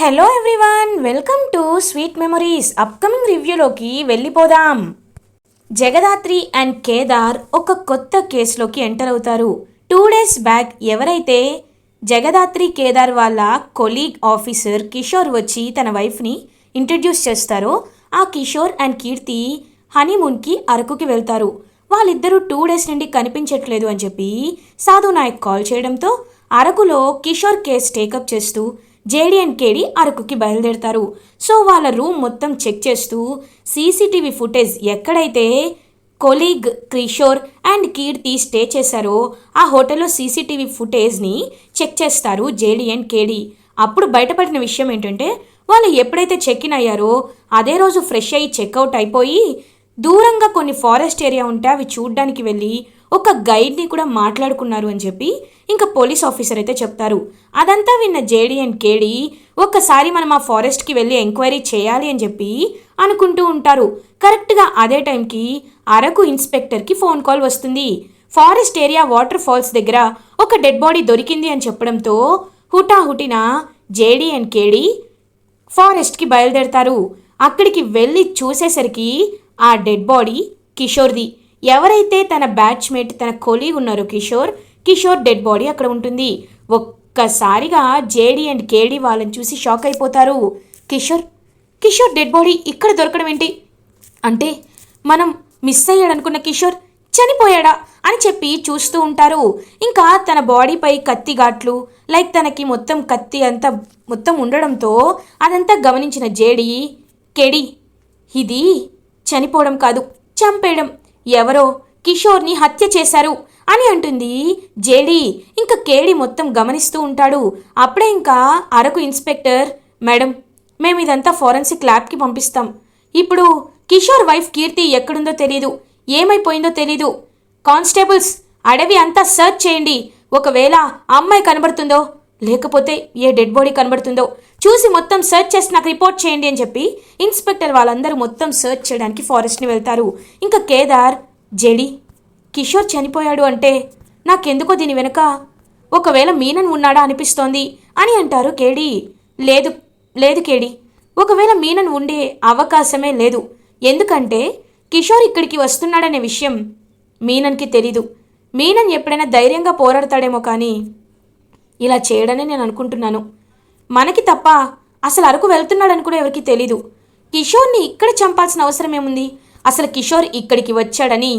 Hello everyone welcome to Sweet Memories upcoming రివ్యూలోకి వెళ్ళిపోదాం. Jagadhatri and Kedar ఒక కొత్త కేసులోకి ఎంటర్ అవుతారు. టూ డేస్ బ్యాక్ ఎవరైతే జగదాత్రి కేదార్ వాళ్ళ కొలీగ్ ఆఫీసర్ కిషోర్ వచ్చి తన వైఫ్ని ఇంట్రడ్యూస్ చేస్తారో ఆ కిషోర్ అండ్ కీర్తి హనీమూన్కి అరకుకి వెళ్తారు. వాళ్ళిద్దరూ టూ డేస్ నుండి కనిపించట్లేదు అని చెప్పి సాధు నాయక్ కాల్ చేయడంతో అరకులో కిషోర్ కేస్ టేకప్ చేస్తూ జేడీ అండ్ అరకుకి బయలుదేరతారు. సో వాళ్ళ రూమ్ మొత్తం చెక్ చేస్తూ సీసీటీవీ ఫుటేజ్ ఎక్కడైతే colleague Kishore and Keerthi stay చేశారో ఆ హోటల్లో సీసీటీవీ ఫుటేజ్ని చెక్ చేస్తారు జేడీ అండ్ కేడి. అప్పుడు బయటపడిన విషయం ఏంటంటే వాళ్ళు ఎప్పుడైతే చెక్ ఇన్ అయ్యారో అదే రోజు ఫ్రెష్ అయ్యి చెక్అవుట్ అయిపోయి దూరంగా కొన్ని ఫారెస్ట్ ఏరియా ఉంటే అవి చూడ్డానికి వెళ్ళి ఒక గైడ్ని కూడా మాట్లాడుకున్నారు అని చెప్పి ఇంకా పోలీస్ ఆఫీసర్ అయితే చెప్తారు. అదంతా విన్న జేడీ అండ్ కేడి ఒక్కసారి మనం ఆ ఫారెస్ట్కి వెళ్ళి ఎంక్వైరీ చేయాలి అని చెప్పి అనుకుంటూ ఉంటారు. కరెక్ట్గా అదే టైంకి అరకు ఇన్స్పెక్టర్కి ఫోన్ కాల్ వస్తుంది. ఫారెస్ట్ ఏరియా వాటర్ ఫాల్స్ దగ్గర ఒక డెడ్ బాడీ దొరికింది అని చెప్పడంతో హుటాహుటిన జేడీ అండ్ కేడి ఫారెస్ట్కి బయలుదేరతారు. అక్కడికి వెళ్ళి చూసేసరికి ఆ డెడ్ బాడీ కిషోర్ది. ఎవరైతే తన బ్యాచ్మేట్ తన కొలీగ్ ఉన్నారో కిషోర్ కిషోర్ డెడ్ బాడీ అక్కడ ఉంటుంది. ఒక్కసారిగా జేడీ అండ్ కేడీ వాళ్ళని చూసి షాక్ అయిపోతారు. కిషోర్ కిషోర్ డెడ్ బాడీ ఇక్కడ దొరకడం ఏంటి? అంటే మనం మిస్ అయ్యాడనుకున్న కిషోర్ చనిపోయాడా అని చెప్పి చూస్తూ ఉంటారు. ఇంకా తన బాడీపై కత్తి ఘాట్లు లైక్ తనకి మొత్తం కత్తి అంతా మొత్తం ఉండడంతో అదంతా గమనించిన జేడి కేడి ఇది చనిపోవడం కాదు చంపేయడం. ఎవరో కిషోర్ని హత్య చేశారు అని అంటుంది జేడి. ఇంకా కేడి మొత్తం గమనిస్తూ ఉంటాడు. అప్పుడే ఇంకా అరకు ఇన్స్పెక్టర్ మేడం మేము ఇదంతా ఫోరెన్సిక్ ల్యాబ్కి పంపిస్తాం. ఇప్పుడు కిషోర్ వైఫ్ కీర్తి ఎక్కడుందో తెలీదు. ఏమైపోయిందో తెలీదు. కానిస్టేబుల్స్ అడవి అంతా సర్చ్ చేయండి. ఒకవేళ అమ్మాయి కనబడుతుందో లేకపోతే ఏ డెడ్ బాడీ కనబడుతుందో చూసి మొత్తం సర్చ్ చేసి నాకు రిపోర్ట్ చేయండి అని చెప్పి ఇన్స్పెక్టర్ వాళ్ళందరూ మొత్తం సర్చ్ చేయడానికి ఫారెస్ట్ని వెళ్తారు. ఇంకా కేదార్ జెడి కిషోర్ చనిపోయాడు అంటే నాకెందుకో దీని వెనుక? ఒకవేళ మీనన్ ఉన్నాడా అనిపిస్తోంది అని అంటారు కేడి. లేదు లేదు కేడి. ఒకవేళ మీనన్ ఉండే అవకాశమే లేదు. ఎందుకంటే కిషోర్ ఇక్కడికి వస్తున్నాడనే విషయం మీనన్కి తెలీదు. మీనన్ ఎప్పుడైనా ధైర్యంగా పోరాడతాడేమో కానీ ఇలా చేయడనే నేను అనుకుంటున్నాను. మనకి తప్ప అసలు అరకు వెళ్తున్నాడని కూడా ఎవరికి తెలీదు. కిషోర్ని ఇక్కడ చంపాల్సిన అవసరం ఏముంది? అసలు కిషోర్ ఇక్కడికి వచ్చాడని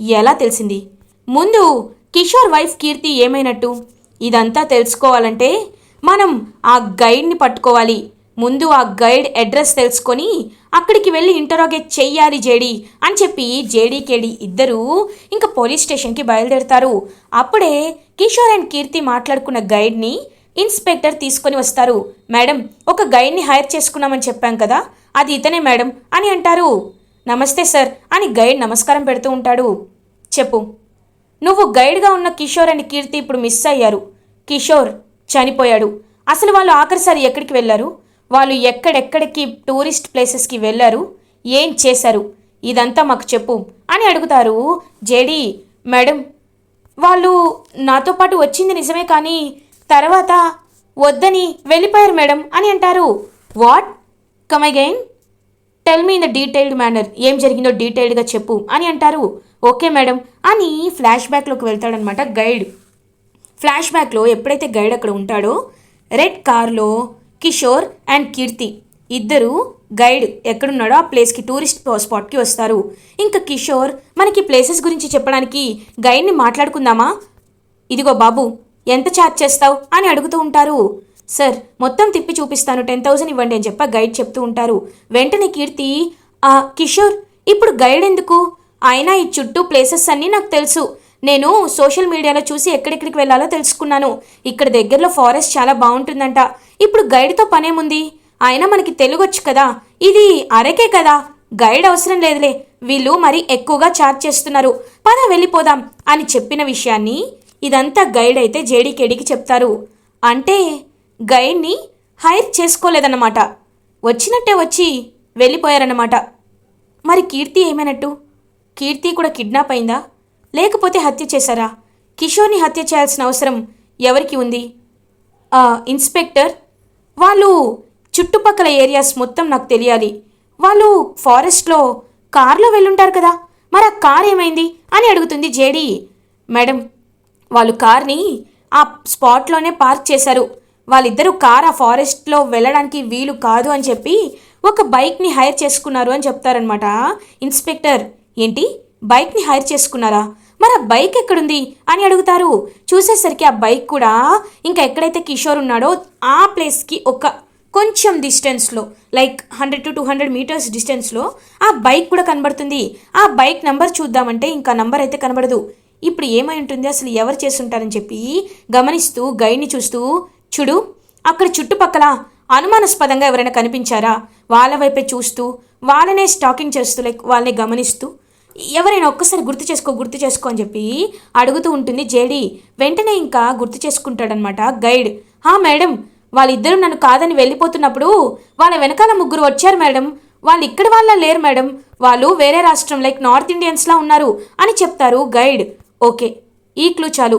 ఎలా తెలిసింది? ముందు కిషోర్ వైఫ్ కీర్తి ఏమైనట్టు? ఇదంతా తెలుసుకోవాలంటే మనం ఆ గైడ్ని పట్టుకోవాలి. ముందు ఆ గైడ్ అడ్రస్ తెలుసుకొని అక్కడికి వెళ్ళి ఇంటరోగేట్ చెయ్యాలి జేడీ అని చెప్పి జేడీకేడి ఇద్దరూ ఇంకా పోలీస్ స్టేషన్కి బయలుదేరుతారు. అప్పుడే కిషోర్ అండ్ కీర్తి మాట్లాడుకున్న గైడ్ని ఇన్స్పెక్టర్ తీసుకొని వస్తారు. మేడం ఒక గైడ్ని హైర్ చేసుకున్నామని చెప్పాం కదా అది ఇతనే మేడం అని అంటారు. నమస్తే సార్ అని గైడ్ నమస్కారం పెడుతూ ఉంటాడు. చెప్పు. నువ్వు గైడ్గా ఉన్న కిషోర్ అండ్ కీర్తి ఇప్పుడు మిస్ అయ్యారు. కిషోర్ చనిపోయాడు. అసలు వాళ్ళు ఆఖరిసారి ఎక్కడికి వెళ్ళారు? వాళ్ళు ఎక్కడెక్కడికి టూరిస్ట్ ప్లేసెస్కి వెళ్ళారు? ఏం చేశారు? ఇదంతా మాకు చెప్పు అని అడుగుతారు. జేడి మేడం వాళ్ళు నాతో పాటు వచ్చింది నిజమే కానీ తర్వాత వద్దని వెళ్ళిపోయారు మేడం అని అంటారు. What? Come again tell me in the detailed manner ఏం జరిగిందో డీటెయిల్డ్గా చెప్పు అని అంటారు. ఓకే మేడం అని ఫ్లాష్ బ్యాక్లోకి వెళ్తాడనమాట గైడ్. ఫ్లాష్ బ్యాక్లో ఎప్పుడైతే గైడ్ అక్కడ ఉంటాడో రెడ్ కార్లో కిషోర్ అండ్ కీర్తి ఇద్దరు గైడ్ ఎక్కడున్నాడో ఆ ప్లేస్కి టూరిస్ట్ స్పాట్కి వస్తారు. ఇంకా కిషోర్ మనకి ప్లేసెస్ గురించి చెప్పడానికి గైడ్ని మాట్లాడుకుందామా? ఇదిగో బాబు ఎంత ఛార్జ్ చేస్తావు అని అడుగుతూ ఉంటారు. సార్ మొత్తం తిప్పి చూపిస్తాను. టెన్ థౌసండ్ ఇవ్వండి అని చెప్ప గైడ్ చెప్తూ ఉంటారు. వెంటనే కీర్తి "ఆ, కిషోర్ ఇప్పుడు గైడ్ ఎందుకు? అయినా ఈ చుట్టూ ప్లేసెస్ అన్నీ నాకు తెలుసు. నేను సోషల్ మీడియాలో చూసి ఎక్కడెక్కడికి వెళ్ళాలో తెలుసుకున్నాను. ఇక్కడ దగ్గరలో ఫారెస్ట్ చాలా బాగుంటుందంట. ఇప్పుడు గైడ్తో పనేముంది? అయినా మనకి తెలుగొచ్చు కదా. ఇది అరకే కదా. గైడ్ అవసరం లేదులే. వీళ్ళు మరి ఎక్కువగా ఛార్జ్ చేస్తున్నారు. పద వెళ్ళిపోదాం అని చెప్పిన విషయాన్ని ఇదంతా గైడ్ అయితే జేడీకేడీకి చెప్తారు. అంటే గైడ్ని హైర్ చేసుకోలేదన్నమాట. వచ్చినట్టే వచ్చి వెళ్ళిపోయారన్నమాట. మరి కీర్తి ఏమైనట్టు? కీర్తి కూడా కిడ్నాప్ అయిందా? లేకపోతే హత్య చేశారా? కిషోర్ని హత్య చేయాల్సిన అవసరం ఎవరికి ఉంది? ఇన్స్పెక్టర్? వాళ్ళు చుట్టుపక్కల ఏరియాస్ మొత్తం నాకు తెలియాలి. వాళ్ళు ఫారెస్ట్లో కారులో వెళ్ళుంటారు కదా. మరి ఆ కార్ ఏమైంది అని అడుగుతుంది జేడీ. మేడం వాళ్ళు కార్ని ఆ స్పాట్లోనే పార్క్ చేశారు. వాళ్ళిద్దరూ కార్ ఆ ఫారెస్ట్లో వెళ్ళడానికి వీలు కాదు అని చెప్పి ఒక బైక్ని హైర్ చేసుకున్నారు అని చెప్తారనమాట ఇన్స్పెక్టర్ ఏంటి? బైక్ని హైర్ చేసుకున్నారా? మరి ఆ బైక్ ఎక్కడుంది? అని అడుగుతారు. చూసేసరికి ఆ బైక్ కూడా ఇంకా ఎక్కడైతే కిషోర్ ఉన్నాడో ఆ ప్లేస్కి ఒక కొంచెం డిస్టెన్స్లో like hundred to two hundred metres డిస్టెన్స్లో ఆ బైక్ కూడా కనబడుతుంది. ఆ బైక్ నంబర్ చూద్దామంటే ఇంకా నంబర్ అయితే కనబడదు. ఇప్పుడు ఏమై ఉంటుంది? అసలు ఎవరు చేస్తుంటారని చెప్పి గమనిస్తూ గైడ్ని చూస్తూ చూడు అక్కడ చుట్టుపక్కల అనుమానాస్పదంగా ఎవరైనా కనిపించారా? వాళ్ళ వైపే చూస్తూ వాళ్ళనే స్టాకింగ్ చేస్తూ లైక్ వాళ్ళని గమనిస్తూ ఎవరైనా ఒక్కసారి గుర్తు చేసుకో గుర్తు చేసుకో అని చెప్పి అడుగుతూ ఉంటుంది జేడి. వెంటనే ఇంకా గుర్తు చేసుకుంటాడనమాట గైడ్. హా మేడం వాళ్ళిద్దరూ నన్ను కాదని వెళ్ళిపోతున్నప్పుడు వాళ్ళ వెనకాల ముగ్గురు వచ్చారు మేడం. వాళ్ళు ఇక్కడ వాళ్ళ లేరు మేడం. వాళ్ళు వేరే రాష్ట్రం లైక్ నార్త్ ఇండియన్స్లా ఉన్నారు అని చెప్తారు గైడ్. ఓకే ఈ క్లూ చాలు.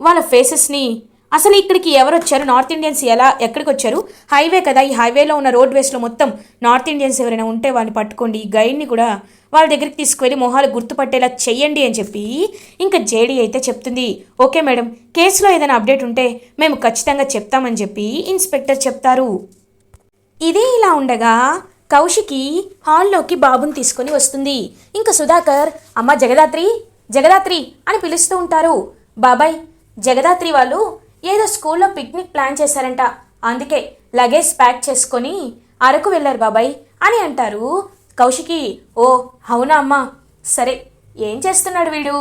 వాళ్ళ ఫేసెస్ని అసలు ఇక్కడికి ఎవరు వచ్చారు? నార్త్ ఇండియన్స్ ఎలా ఎక్కడికి వచ్చారు హైవే కదా ఈ హైవేలో ఉన్న రోడ్ వేస్లో మొత్తం నార్త్ ఇండియన్స్ ఎవరైనా ఉంటే వాళ్ళని పట్టుకోండి. ఈ గైడ్ని కూడా వాళ్ళ దగ్గరికి తీసుకువెళ్ళి మొహాలు గుర్తుపట్టేలా చెయ్యండి అని చెప్పి ఇంకా జేడీ అయితే చెప్తుంది. ఓకే మేడం కేసులో ఏదైనా అప్డేట్ ఉంటే మేము ఖచ్చితంగా చెప్తామని చెప్పి ఇన్స్పెక్టర్ చెప్తారు. ఇదే ఇలా ఉండగా కౌశికి హాల్లోకి బాబుని తీసుకొని వస్తుంది. ఇంకా సుధాకర్ అమ్మ జగదాత్రి జగదాత్రి అని పిలుస్తూ ఉంటారు. బాబాయ్ జగదాత్రి వాళ్ళు ఏదో స్కూల్లో పిక్నిక్ ప్లాన్ చేశారంట. అందుకే లగేజ్ ప్యాక్ చేసుకొని అరకు వెళ్ళారు బాబాయ్ అని అంటారు. కౌశికి ఓ అవునా అమ్మా? సరే ఏం చేస్తున్నాడు వీడు?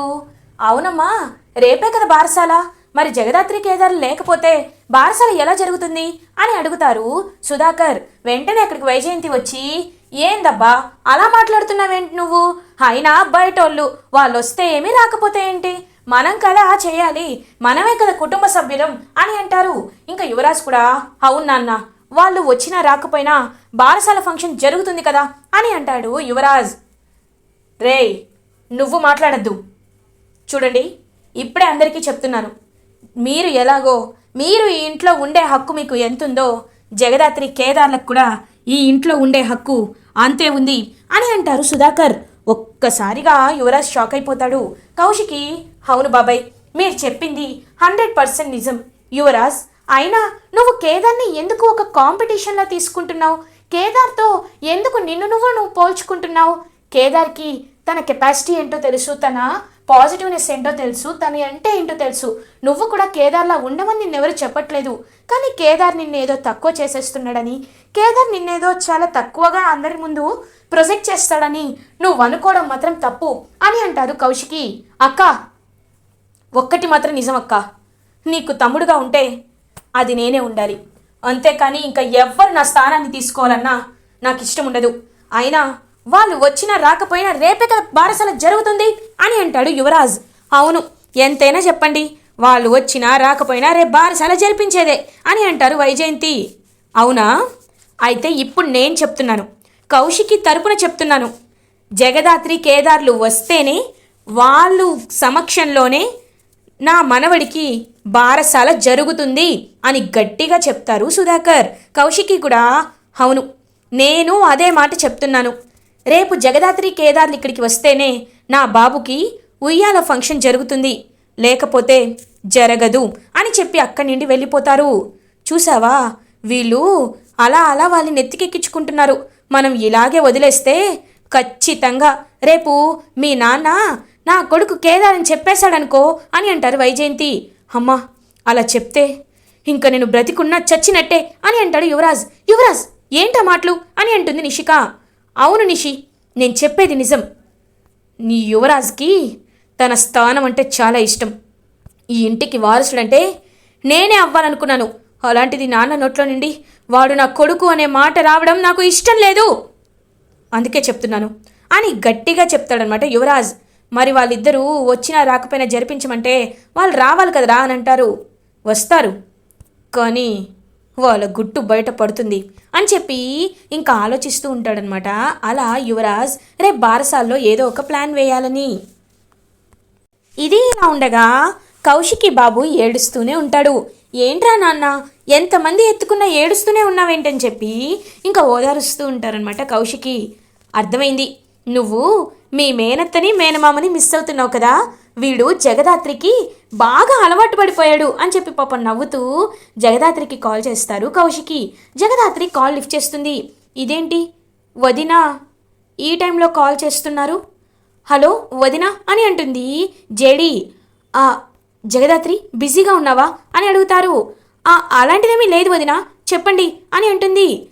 అవునమ్మా రేపే కదా బారసాల. మరి జగదాత్రి ఏదైనా లేకపోతే బారసాల ఎలా జరుగుతుంది? అని అడుగుతారు సుధాకర్. వెంటనే అక్కడికి వైజయంతి వచ్చి ఏందబ్బా? అలా మాట్లాడుతున్నావేంటి నువ్వు? అయినా బయటోళ్ళు వాళ్ళు వస్తే ఏమీ రాకపోతే ఏంటి? మనం కదా చేయాలి. మనమే కదా కుటుంబ సభ్యులం అని అంటారు. ఇంకా యువరాజ్ కూడా అవును నాన్న వాళ్ళు వచ్చినా రాకపోయినా బారసాల ఫంక్షన్ జరుగుతుంది కదా అని అంటాడు యువరాజ్. రేయ్ నువ్వు మాట్లాడద్దు. చూడండి ఇప్పుడే అందరికీ చెప్తున్నాను. మీరు ఎలాగో మీరు ఈ ఇంట్లో ఉండే హక్కు మీకు ఎంతుందో జగదాత్రి కేదార్లకు కూడా ఈ ఇంట్లో ఉండే హక్కు అంతే ఉంది అని అంటారు సుధాకర్. ఒక్కసారిగా యువరాజ్ షాక్ అయిపోతాడు. కౌశికి అవును బాబాయ్ మీరు చెప్పింది హండ్రెడ్ పర్సెంట్ నిజం. యువరాజ్ అయినా నువ్వు కేదార్ని ఎందుకు ఒక కాంపిటీషన్లా తీసుకుంటున్నావు? కేదార్తో ఎందుకు నిన్ను నువ్వు నువ్వు పోల్చుకుంటున్నావు? కేదార్కి తన కెపాసిటీ ఏంటో తెలుసు తన? పాజిటివ్నెస్ ఏంటో తెలుసు తన అంటే ఏంటో తెలుసు. నువ్వు కూడా కేదార్లా ఉండమని నిన్నెవరు చెప్పట్లేదు. కానీ కేదార్ నిన్నేదో తక్కువ చేసేస్తున్నాడని కేదార్ నిన్నేదో చాలా తక్కువగా అందరి ముందు ప్రొజెక్ట్ చేస్తాడని నువ్వు అనుకోవడం మాత్రం తప్పు అని అంటారు కౌశికి. అక్క ఒక్కటి మాత్రం నిజం అక్క నీకు తమ్ముడుగా ఉంటే అది నేనే ఉండాలి. అంతేకాని ఇంకా ఎవ్వరు నా స్థానాన్ని తీసుకోవాలన్నా నాకు ఇష్టం ఉండదు అయినా వాళ్ళు వచ్చినా రాకపోయినా రేపే కదా బారసాల జరుగుతుంది అని అంటాడు యువరాజ్. అవును ఎంతైనా చెప్పండి వాళ్ళు వచ్చినా రాకపోయినా రేపు బారసాల జరిపించేదే అని అంటారు వైజయంతి. అవునా? అయితే ఇప్పుడు నేను చెప్తున్నాను కౌశికి తరపున చెప్తున్నాను. జగదాత్రి కేదార్లు వస్తేనే వాళ్ళు సమక్షంలోనే నా మనవడికి బారసాల జరుగుతుంది అని గట్టిగా చెప్తారు సుధాకర్. కౌశికి కూడా అవును నేను అదే మాట చెప్తున్నాను. రేపు జగదాత్రి కేదార్లు ఇక్కడికి వస్తేనే నా బాబుకి ఉయ్యాల ఫంక్షన్ జరుగుతుంది. లేకపోతే జరగదు అని చెప్పి అక్కడి నుండి వెళ్ళిపోతారు. చూసావా? వీళ్ళు అలా అలా వాళ్ళని నెత్తికెక్కించుకుంటున్నారు. మనం ఇలాగే వదిలేస్తే ఖచ్చితంగా రేపు మీ నాన్న నా కొడుకు కేదారని చెప్పేశాడనుకో అని అంటారు వైజయంతి. అమ్మా అలా చెప్తే ఇంక నేను బ్రతికున్నా చచ్చినట్టే అని అంటాడు యువరాజ్. యువరాజ్ ఏంటా మాటలు? అని అంటుంది నిషిక. అవును నిషి నేను చెప్పేది నిజం. నీ యువరాజ్కి తన స్థానం అంటే చాలా ఇష్టం. ఈ ఇంటికి వారసుడంటే నేనే అవ్వాలనుకున్నాను. అలాంటిది నాన్న నోట్లో నుండి వాడు నా కొడుకు అనే మాట రావడం నాకు ఇష్టం లేదు. అందుకే చెప్తున్నాను. అని గట్టిగా చెప్తాడనమాట యువరాజ్. మరి వాళ్ళిద్దరూ వచ్చినా రాకపోయినా జరిపించమంటే వాళ్ళు రావాలి కదరా అని అంటారు. వస్తారు. కానీ వాళ్ళ గుట్టు బయట పడుతుంది అని చెప్పి ఇంకా ఆలోచిస్తూ ఉంటాడనమాట. అలా యువరాజ్ రేపు బారసాల్లో ఏదో ఒక ప్లాన్ వేయాలని. ఇది ఇలా ఉండగా కౌశికి బాబు ఏడుస్తూనే ఉంటాడు. ఏంట్రా నాన్న ఎంతమంది ఎత్తుకున్నా ఏడుస్తూనే ఉన్నావేంటని చెప్పి ఇంకా ఓదారుస్తూ ఉంటారనమాట కౌశికి. అర్థమైంది. నువ్వు మీ మేనత్తని మేనమామని మిస్ అవుతున్నావు కదా. వీడు జగదాత్రికి బాగా అలవాటు పడిపోయాడు అని చెప్పి పాపం నవ్వుతూ జగదాత్రికి కాల్ చేస్తారు కౌశికి. జగదాత్రి కాల్ లిఫ్ట్ చేస్తుంది. ఇదేంటి? వదినా ఈ టైంలో కాల్ చేస్తున్నారు? హలో వదినా అని అంటుంది. జేడి ఆ జగదాత్రి బిజీగా ఉన్నావా? అని అడుగుతారు. "ఆ, అలాంటిదేమీ లేదు వదినా చెప్పండి అని అంటుంది.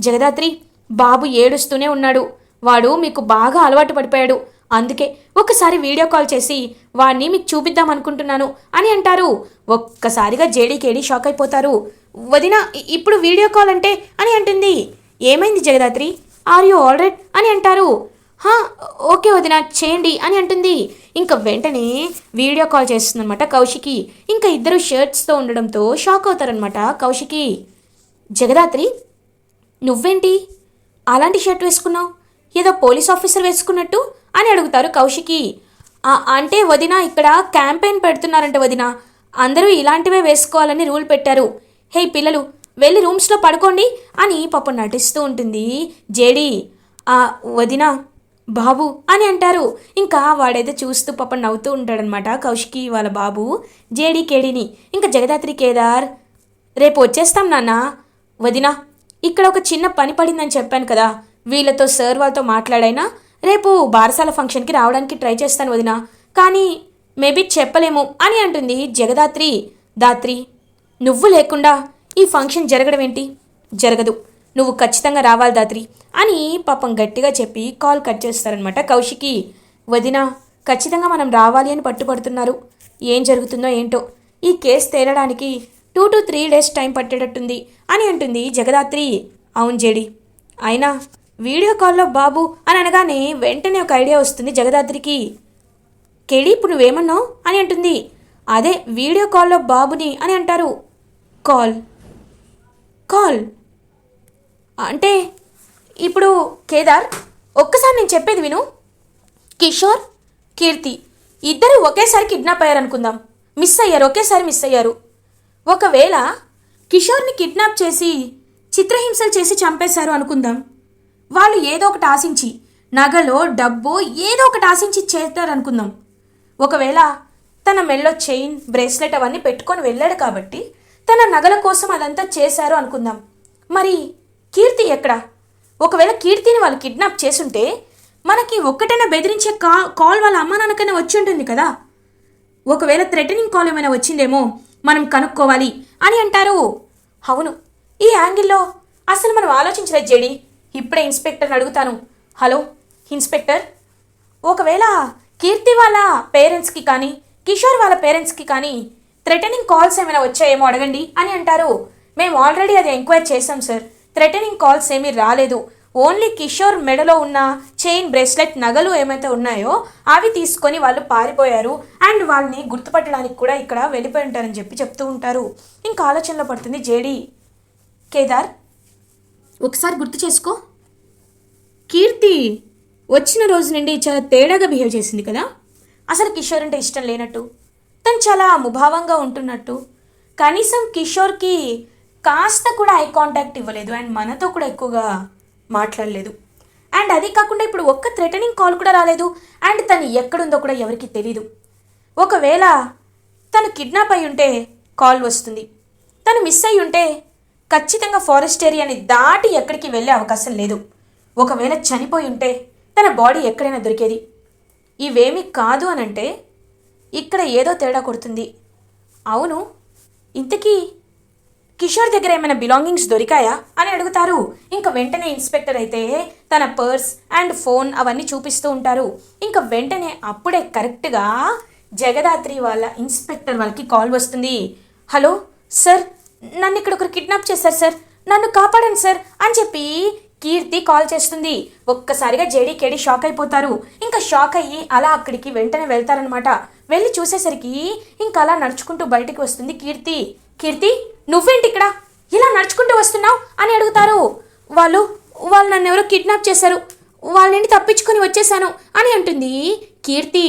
జగదాత్రి బాబు ఏడుస్తూనే ఉన్నాడు. వాడు మీకు బాగా అలవాటు పడిపోయాడు. అందుకే ఒకసారి వీడియో కాల్ చేసి వాడిని మీకు చూపిద్దాం అనుకుంటున్నాను అని అంటారు. ఒక్కసారిగా జేడీకేడి షాక్ అయిపోతారు. వదిన ఇప్పుడు వీడియో కాల్ అంటే? అని అంటుంది. ఏమైంది జగదాత్రి? ఆర్ యూ ఆల్రైట్ అని అంటారు. హా ఓకే వదిన చేయండి అని అంటుంది. ఇంకా వెంటనే వీడియో కాల్ చేస్తుందన్నమాట కౌశికి. ఇంకా ఇద్దరు షర్ట్స్తో ఉండడంతో షాక్ అవుతారనమాట కౌశికి. జగదాత్రి నువ్వేంటి? అలాంటి షర్ట్ వేసుకున్నావు? ఏదో పోలీస్ ఆఫీసర్ వేసుకున్నట్టు? అని అడుగుతారు కౌశికి. అంటే వదిన ఇక్కడ క్యాంపెయిన్ పెడుతున్నారంట వదిన. అందరూ ఇలాంటివే వేసుకోవాలని రూల్ పెట్టారు. హే పిల్లలు వెళ్ళి రూమ్స్లో పడుకోండి అని పాపం నటిస్తూ ఉంటుంది జేడి. "ఆ, వదిన బాబు అని అంటారు. ఇంకా వాడైతే చూస్తూ పాపం నవ్వుతూ ఉంటాడనమాట కౌశికి వాళ్ళ బాబు జేడి కేడిని. ఇంకా జగదాత్రి కేదార్ రేపు వచ్చేస్తాం నాన్న. వదినా ఇక్కడ ఒక చిన్న పని పడిందని చెప్పాను కదా. వీళ్ళతో సార్ వాళ్ళతో మాట్లాడైనా రేపు బారసాల ఫంక్షన్కి రావడానికి ట్రై చేస్తాను వదినా. కానీ మేబీ చెప్పలేము అని అంటుంది జగదాత్రి. దాత్రి నువ్వు లేకుండా ఈ ఫంక్షన్ జరగడం ఏంటి? జరగదు. నువ్వు ఖచ్చితంగా రావాలి దాత్రి అని పాపం గట్టిగా చెప్పి కాల్ కట్ చేస్తారనమాట కౌశికి. వదినా ఖచ్చితంగా మనం రావాలి అని పట్టుపడుతున్నారు ఏం జరుగుతుందో ఏంటో? ఈ case తేలడానికి two to three days time పట్టేటట్టుంది అని అంటుంది జగదాత్రి. అవును జేడి. అయినా వీడియో కాల్లో బాబు అని అనగానే వెంటనే ఒక ఐడియా వస్తుంది జగదాత్రికి కేడి ఇప్పుడు నువ్వేమన్నావు? అని అంటుంది. అదే వీడియో కాల్లో బాబుని అని అంటారు. కాల్. కాల్. అంటే ఇప్పుడు కేదార్ ఒక్కసారి నేను చెప్పేది విను. కిషోర్ కీర్తి ఇద్దరు ఒకేసారి కిడ్నాప్ అయ్యారనుకుందాం. మిస్ అయ్యారు ఒకేసారి మిస్ అయ్యారు. ఒకవేళ కిషోర్ని కిడ్నాప్ చేసి చిత్రహింసలు చేసి చంపేశారు అనుకుందాం. వాళ్ళు ఏదో ఒకటి ఆశించి నగలో డబ్బు ఏదో ఒకటి ఆశించి చేస్తారనుకుందాం. ఒకవేళ తన మెళ్ళో చైన్ బ్రేస్లెట్ అవన్నీ పెట్టుకొని వెళ్ళాడు కాబట్టి తన నగల కోసం అదంతా చేశారు అనుకుందాం. మరి కీర్తి ఎక్కడ? ఒకవేళ కీర్తిని వాళ్ళు కిడ్నాప్ చేసుంటే మనకి ఒక్కటైనా బెదిరించే కా కాల్ వాళ్ళ అమ్మ నాన్నకైనా వచ్చి ఉంటుంది కదా? ఒకవేళ థ్రెటనింగ్ కాల్ ఏమైనా వచ్చిందేమో మనం కనుక్కోవాలి అని అంటారు. అవును ఈ యాంగిల్లో అసలు మనం ఆలోచించలేదు జేడి. ఇప్పుడే ఇన్స్పెక్టర్ని అడుగుతాను. Hello inspector? ఒకవేళ కీర్తి వాళ్ళ పేరెంట్స్కి కానీ కిషోర్ వాళ్ళ పేరెంట్స్కి కానీ థ్రెటనింగ్ కాల్స్ ఏమైనా వచ్చాయేమో అడగండి అని అంటారు. మేము ఆల్రెడీ అది ఎంక్వైరీ చేసాం సార్ థ్రెటనింగ్ కాల్స్ ఏమీ రాలేదు. ఓన్లీ కిషోర్ మెడలో ఉన్న చైన్ బ్రేస్లెట్ నగలు ఏమైతే ఉన్నాయో అవి తీసుకొని వాళ్ళు పారిపోయారు. అండ్ వాళ్ళని గుర్తుపట్టడానికి కూడా ఇక్కడ వెళ్ళిపోయి ఉంటారని చెప్పి చెప్తూ ఉంటారు. ఇంకా ఆలోచనలో పడుతుంది జేడీ. కేదార్ ఒకసారి గుర్తు చేసుకో. కీర్తి వచ్చిన రోజు నుండి చాలా తేడాగా బిహేవ్ చేసింది కదా. అసలు కిషోర్ అంటే ఇష్టం లేనట్టు తను చాలా ముభావంగా ఉంటున్నట్టు. కనీసం కిషోర్కి కాస్త కూడా ఐ కాంటాక్ట్ ఇవ్వలేదు అండ్ మనతో కూడా ఎక్కువగా మాట్లాడలేదు. అండ్ అది కాకుండా ఇప్పుడు ఒక్క థ్రెటనింగ్ కాల్ కూడా రాలేదు అండ్ తను ఎక్కడుందో కూడా ఎవరికి తెలీదు. ఒకవేళ తను కిడ్నాప్ అయి ఉంటే కాల్ వస్తుంది. తను మిస్ అయి ఉంటే ఖచ్చితంగా ఫారెస్ట్ ఏరియాని దాటి ఎక్కడికి వెళ్ళే అవకాశం లేదు. ఒకవేళ చనిపోయి ఉంటే తన బాడీ ఎక్కడైనా దొరికేది? ఇవేమీ కాదు అని అంటే ఇక్కడ ఏదో తేడా కొడుతుంది. అవును ఇంతకీ కిషోర్ దగ్గర ఏమైనా బిలాంగింగ్స్ దొరికాయా అని అడుగుతారు. ఇంకా వెంటనే ఇన్స్పెక్టర్ అయితే తన పర్స్ అండ్ ఫోన్ అవన్నీ చూపిస్తూ ఉంటారు. ఇంకా వెంటనే అప్పుడే కరెక్ట్గా జగదాత్రి వాళ్ళ ఇన్స్పెక్టర్ వాళ్ళకి కాల్ వస్తుంది. హలో సార్ నన్ను ఇక్కడ ఒకరు కిడ్నాప్ చేశారు సార్. నన్ను కాపాడండి సార్ అని చెప్పి కీర్తి కాల్ చేస్తుంది. ఒక్కసారిగా జేడీ కేడి షాక్ అయిపోతారు. ఇంకా షాక్ అయ్యి అలా అక్కడికి వెంటనే వెళ్తారనమాట వెళ్ళి చూసేసరికి ఇంకా అలా నడుచుకుంటూ బయటికి వస్తుంది కీర్తి. కీర్తి నువ్వేంటి ఇక్కడ? ఇలా నడుచుకుంటూ వస్తున్నావు అని అడుగుతారు. వాళ్ళు వాళ్ళు నన్ను ఎవరో కిడ్నాప్ చేశారు. వాళ్ళ నుండి తప్పించుకొని వచ్చేసాను అని అంటుంది కీర్తి.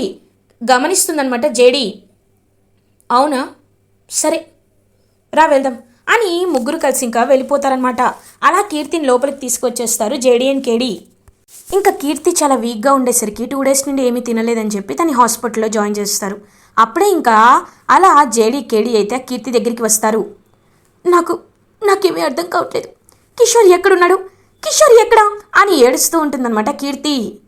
గమనిస్తుందనమాట జేడి. అవునా? సరే రా వెళ్దాం. అని ముగ్గురు కలిసి ఇంకా వెళ్ళిపోతారనమాట అలా కీర్తిని లోపలికి తీసుకొచ్చేస్తారు జేడీఎన్ కేడీ. ఇంకా కీర్తి చాలా వీక్గా ఉండేసరికి టూ డేస్ నుండి ఏమీ తినలేదని చెప్పి తను హాస్పిటల్లో జాయిన్ చేస్తారు. అప్పుడే ఇంకా అలా జేడీ కేడీ అయితే కీర్తి దగ్గరికి వస్తారు. నాకు నాకేమీ అర్థం కావట్లేదు. కిషోర్ ఎక్కడున్నాడు? కిషోర్ ఎక్కడ? అని ఏడుస్తూ ఉంటుందన్నమాట కీర్తి.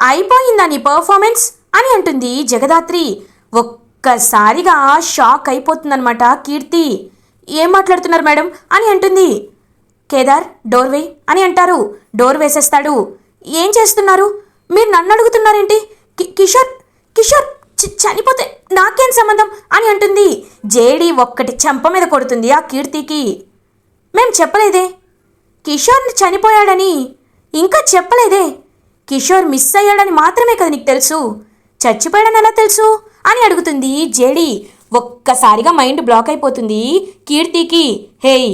అయిపోయిందా నీ పర్ఫార్మెన్స్ అని అంటుంది జగదాత్రి. ఒక్కసారిగా షాక్ అయిపోతుందన్నమాట కీర్తి. ఏం మాట్లాడుతున్నారు మేడం? అని అంటుంది. కేదార్ డోర్ వే అని అంటారు. డోర్ వేసేస్తాడు. ఏం చేస్తున్నారు? మీరు నన్ను అడుగుతున్నారేంటి? కి- కిషోర్ కిషోర్ చనిపోతే నాకేం సంబంధం? అని అంటుంది. జేడీ ఒక్కటి చెంప మీద కొడుతుంది ఆ కీర్తికి. మేం చెప్పలేదే. కిషోర్ చనిపోయాడని. ఇంకా చెప్పలేదే. కిషోర్ మిస్ అయ్యాడని మాత్రమే కదా నీకు తెలుసు? చచ్చిపోయాడని ఎలా తెలుసు? అని అడుగుతుంది జేడీ. ఒక్కసారిగా మైండ్ బ్లాక్ అయిపోతుంది. కీర్తికి హేయ్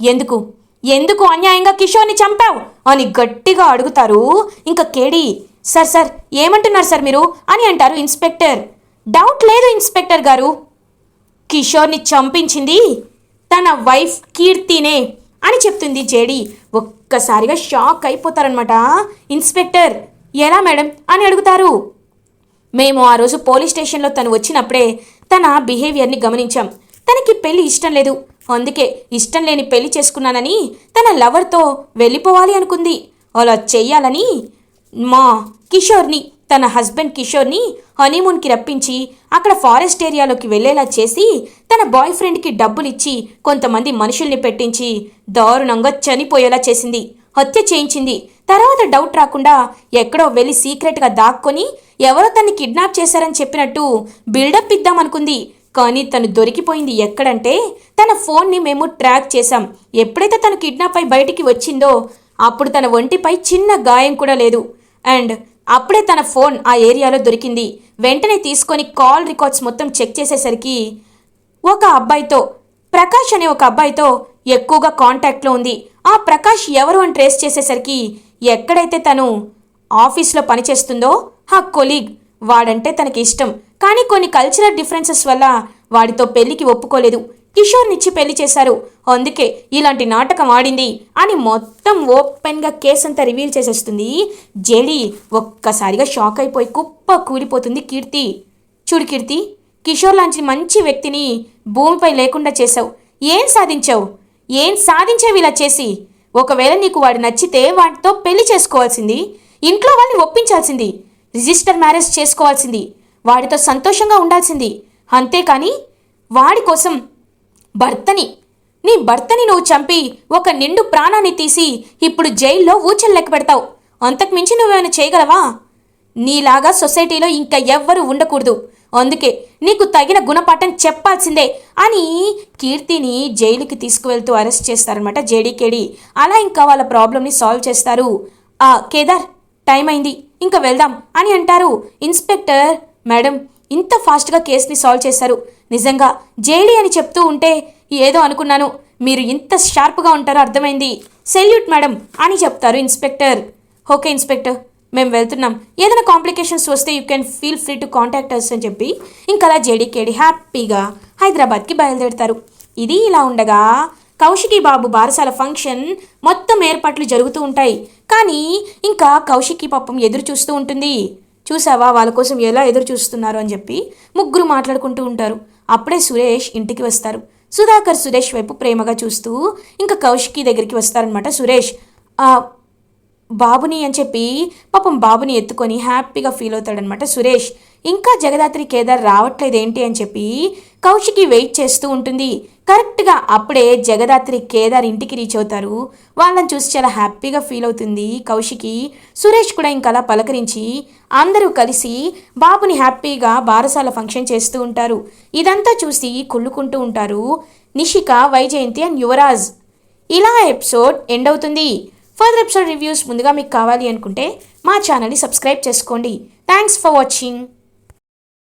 ఎందుకు? ఎందుకు అన్యాయంగా కిషోర్ని చంపావు? అని గట్టిగా అడుగుతారు. ఇంకా కేడి సార్ సార్ ఏమంటున్నారు సార్ మీరు? అని అంటారు ఇన్స్పెక్టర్. డౌట్ లేదు ఇన్స్పెక్టర్ గారు. కిషోర్ని చంపించింది తన వైఫ్ కీర్తినే అని చెప్తుంది జేడి. ఒక్కసారిగా షాక్ అయిపోతారనమాట ఇన్స్పెక్టర్ ఎలా మేడం? అని అడుగుతారు. మేము ఆ రోజు పోలీస్ స్టేషన్లో తను వచ్చినప్పుడే తన బిహేవియర్ని గమనించాం. తనకి పెళ్ళి ఇష్టం లేదు. అందుకే ఇష్టం లేని పెళ్ళి చేసుకున్నానని తన లవర్తో వెళ్ళిపోవాలి అనుకుంది. అలా చెయ్యాలని మా కిషోర్ని తన హస్బెండ్ కిషోర్ని హనీమూన్కి రప్పించి అక్కడ ఫారెస్ట్ ఏరియాలోకి వెళ్ళేలా చేసి తన బాయ్ ఫ్రెండ్కి డబ్బులిచ్చి కొంతమంది మనుషుల్ని పెట్టించి దారుణంగా చనిపోయేలా చేసింది. హత్య చేయించింది. తర్వాత డౌట్ రాకుండా ఎక్కడో వెళ్ళి సీక్రెట్గా దాక్కొని ఎవరో తన్ని కిడ్నాప్ చేశారని చెప్పినట్టు బిల్డప్ ఇద్దామనుకుంది. కానీ తను దొరికిపోయింది ఎక్కడంటే తన ఫోన్ని మేము ట్రాక్ చేశాం. ఎప్పుడైతే తను కిడ్నాప్ అయి బయటికి వచ్చిందో అప్పుడు తన ఒంటిపై చిన్న గాయం కూడా లేదు. అండ్ అప్పుడే తన ఫోన్ ఆ ఏరియాలో దొరికింది. వెంటనే తీసుకొని కాల్ రికార్డ్స్ మొత్తం చెక్ చేసేసరికి ఒక అబ్బాయితో ప్రకాష్ అనే ఒక అబ్బాయితో ఎక్కువగా కాంటాక్ట్లో ఉంది. ఆ ప్రకాష్ ఎవరు అని ట్రేస్ చేసేసరికి ఎక్కడైతే తను ఆఫీస్లో పనిచేస్తుందో ఆ కొలీగ్ వాడంటే తనకి ఇష్టం కానీ కొన్ని కల్చరల్ డిఫరెన్సెస్ వల్ల వాడితో పెళ్ళికి ఒప్పుకోలేదు. కిషోర్నిచ్చి పెళ్ళి చేశారు. అందుకే ఇలాంటి నాటకం ఆడింది అని మొత్తం ఓపెన్గా కేసు అంతా రివీల్ చేసేస్తుంది. జేడి ఒక్కసారిగా షాక్ అయిపోయి కుప్ప కూలిపోతుంది కీర్తి. చూడు కీర్తి కిషోర్ లాంటి మంచి వ్యక్తిని భూమిపై లేకుండా చేశావు. ఏం సాధించావు? ఏం సాధించావు ఇలా చేసి? ఒకవేళ నీకు వాడు నచ్చితే వాటితో పెళ్ళి చేసుకోవాల్సింది. ఇంట్లో వాళ్ళని ఒప్పించాల్సింది. రిజిస్టర్ మ్యారేజ్ చేసుకోవాల్సింది. వాడితో సంతోషంగా ఉండాల్సింది. అంతేకాని వాడి కోసం భర్తని. నీ భర్తని నువ్వు చంపి ఒక నిండు ప్రాణాన్ని తీసి ఇప్పుడు జైల్లో ఊచలు లెక్క పెడతావు. అంతకు మించి నువ్వేమైనా చేయగలవా? నీలాగా సొసైటీలో ఇంకా ఎవ్వరూ ఉండకూడదు. అందుకే నీకు తగిన గుణపాఠం చెప్పాల్సిందే అని కీర్తిని జైలుకి తీసుకువెళ్తూ అరెస్ట్ చేస్తారనమాట జేడీకేడి. అలా ఇంకా వాళ్ళ ప్రాబ్లమ్ని సాల్వ్ చేస్తారు. ఆ కేదార్ టైం అయింది. ఇంకా వెళ్దాం అని అంటారు ఇన్స్పెక్టర్ మేడం. ఇంత ఫాస్ట్గా కేసుని సాల్వ్ చేశారు. నిజంగా జేడీ అని చెప్తూ ఉంటే ఏదో అనుకున్నాను. మీరు ఇంత షార్ప్గా ఉంటారో అర్థమైంది. సెల్యూట్ మేడం అని చెప్తారు ఇన్స్పెక్టర్. ఓకే ఇన్స్పెక్టర్ మేము వెళ్తున్నాం. ఏదైనా కాంప్లికేషన్స్ వస్తే you can feel free to contact us అని చెప్పి ఇంకా అలా జేడీకేడి హ్యాపీగా హైదరాబాద్కి బయలుదేరుతారు. ఇది ఇలా ఉండగా కౌశికి బాబు బారసాల ఫంక్షన్ మొత్తం ఏర్పాట్లు జరుగుతూ ఉంటాయి. కానీ ఇంకా కౌశికి పాపం ఎదురు చూస్తూ ఉంటుంది. చూసావా వాళ్ళ కోసం ఎలా ఎదురు చూస్తున్నారు? అని చెప్పి ముగ్గురు మాట్లాడుకుంటూ ఉంటారు. అప్పుడే సురేష్ ఇంటికి వస్తారు. సుధాకర్ సురేష్ వైపు ప్రేమగా చూస్తూ ఇంకా కౌశికి దగ్గరికి వస్తారనమాట సురేష్ బాబుని అని చెప్పి పాపం బాబుని ఎత్తుకొని హ్యాపీగా ఫీల్ అవుతాడనమాట సురేష్. ఇంకా జగదాత్రి కేదార్ రావట్లేదు ఏంటి అని చెప్పి కౌశికి వెయిట్ చేస్తూ ఉంటుంది. కరెక్ట్గా అప్పుడే జగదాత్రి కేదార్ ఇంటికి రీచ్ అవుతారు. వాళ్ళని చూసి చాలా హ్యాపీగా ఫీల్ అవుతుంది. కౌశికి సురేష్ కూడా ఇంకా అలా పలకరించి అందరూ కలిసి బాబుని హ్యాపీగా బారసాల ఫంక్షన్ చేస్తూ ఉంటారు. ఇదంతా చూసి కుళ్ళుకుంటూ ఉంటారు. నిషిక వైజయంతి అండ్ యువరాజ్. ఇలా ఎపిసోడ్ ఎండ్ అవుతుంది. ఫర్దర్ ఎపిసోడ్ రివ్యూస్ ముందుగా మీకు కావాలి అనుకుంటే మా ఛానల్ని సబ్స్క్రైబ్ చేసుకోండి. Thanks for watching.